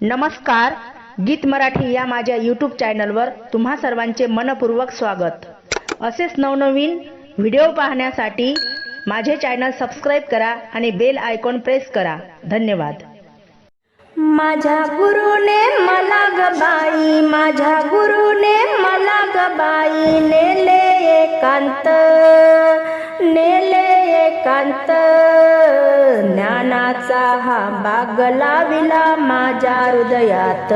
नमस्कार गीत मराठी या माझ्या यूट्यूब चॅनलवर तुम्हा सर्वांचे मनपूर्वक स्वागत. असेच नवनवीन व्हिडिओ पाहण्यासाठी माझे चॅनल सबस्क्राईब करा आणि बेल आयकॉन प्रेस करा. धन्यवाद. माझ्या गुरुने मला गबाई माझ्या गुरुने मला गबाई नेले एकांत नेले एकांत. ज्ञानाचा हा बाग लाविला माझ्या हृदयात.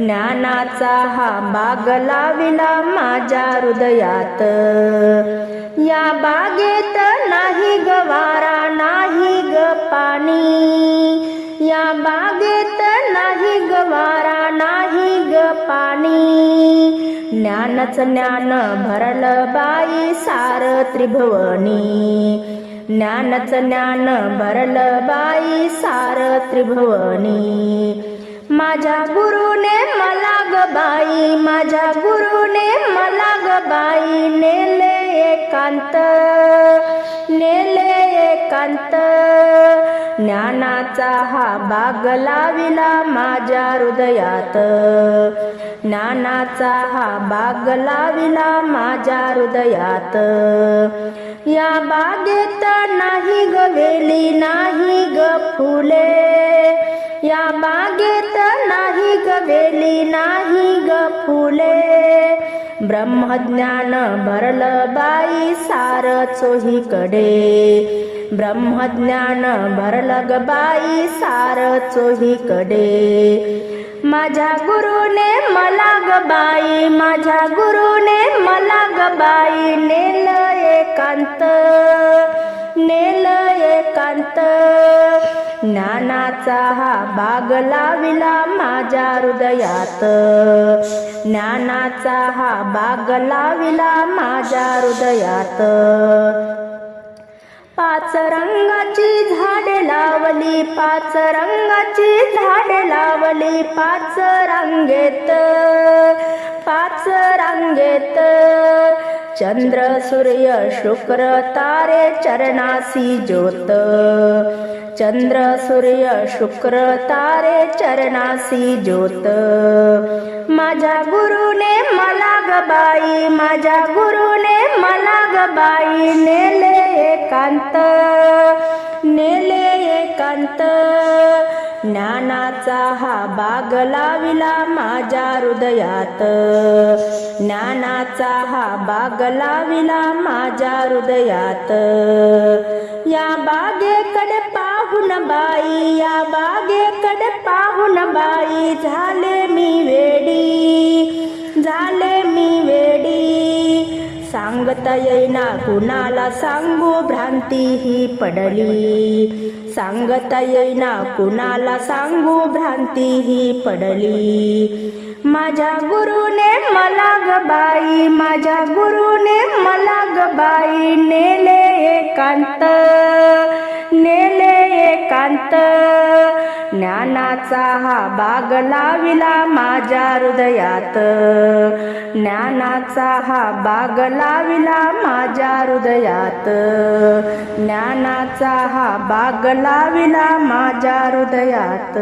ज्ञानाचा हा बाग लाविला माझ्या हृदयात. या बागेत नाही ग वारा नाही ग पाणी. या बागेत नाही ग वारा नाही ग पाणी. ज्ञानच ज्ञान भरल बाई सार त्रिभुवनी. ज्ञानच ज्ञान भरलं बाई सार त्रिभुवनी. माझ्या गुरुने मला ग बाई माझ्या गुरुने मला ग बाई नेले एकांत नेले एकांत. ज्ञानाचा हा बाग लाविला माझ्या हृदयात. ज्ञानाचा हा बाग लाविला माझ्या हृदयात. या बागेत नाही ग वेली नाही ग फुले. या बागेत नाही ग वेली नाही ग फुले. ब्रह्मज्ञान भरल बाई सार चोहीकडे. ब्रह्मज्ञान भरल ग बाई सार चोहीकडे. माझ्या गुरुने मला ग बाई माझ्या गुरुने मला ग बाई नेल एकांत नेल एकांत. ज्ञानाचा हा बाग लाविला माझ्या हृदयात. ज्ञानाचा हा बाग लाविला माझ्या हृदयात. पाच रंगाची झाडे लावली पाच रंगाची झाडे लावली पाच रांगेत. पाच रांगेत. चंद्र सूर्य शुक्र तारे चरणासी ज्योत। चंद्र सूर्य शुक्र तारे चरणासी ज्योत। माझ्या गुरुने मला गबाई माझ्या गुरुने मला गबाई नेले एकांत नेले एकांत। ज्ञानाचा हा बाग लाविला माझ्या हृदयात। ज्ञानाचा हा बाग लाविला माझ्या हृदयात. या बागेकडे पाहून बाई या बागेकडे पाहून बाई झाले मी वेडी झाले मी वेडी. सांगता येईना कुणाला सांगू भ्रांती ही पडली. सांगता येईना कुणाला सांगू भ्रांती ही पडली. माझ्या गुरुने मला ग बाई माझ्या गुरुने मला ग बाई नेले एकांत नेले एकांत. ज्ञानाचा हा बाग लाविला माझ्या हृदयात. ज्ञानाचा हा बाग लाविला माझ्या हृदयात. ज्ञानाचा हा बाग लाविला माझ्या हृदयात.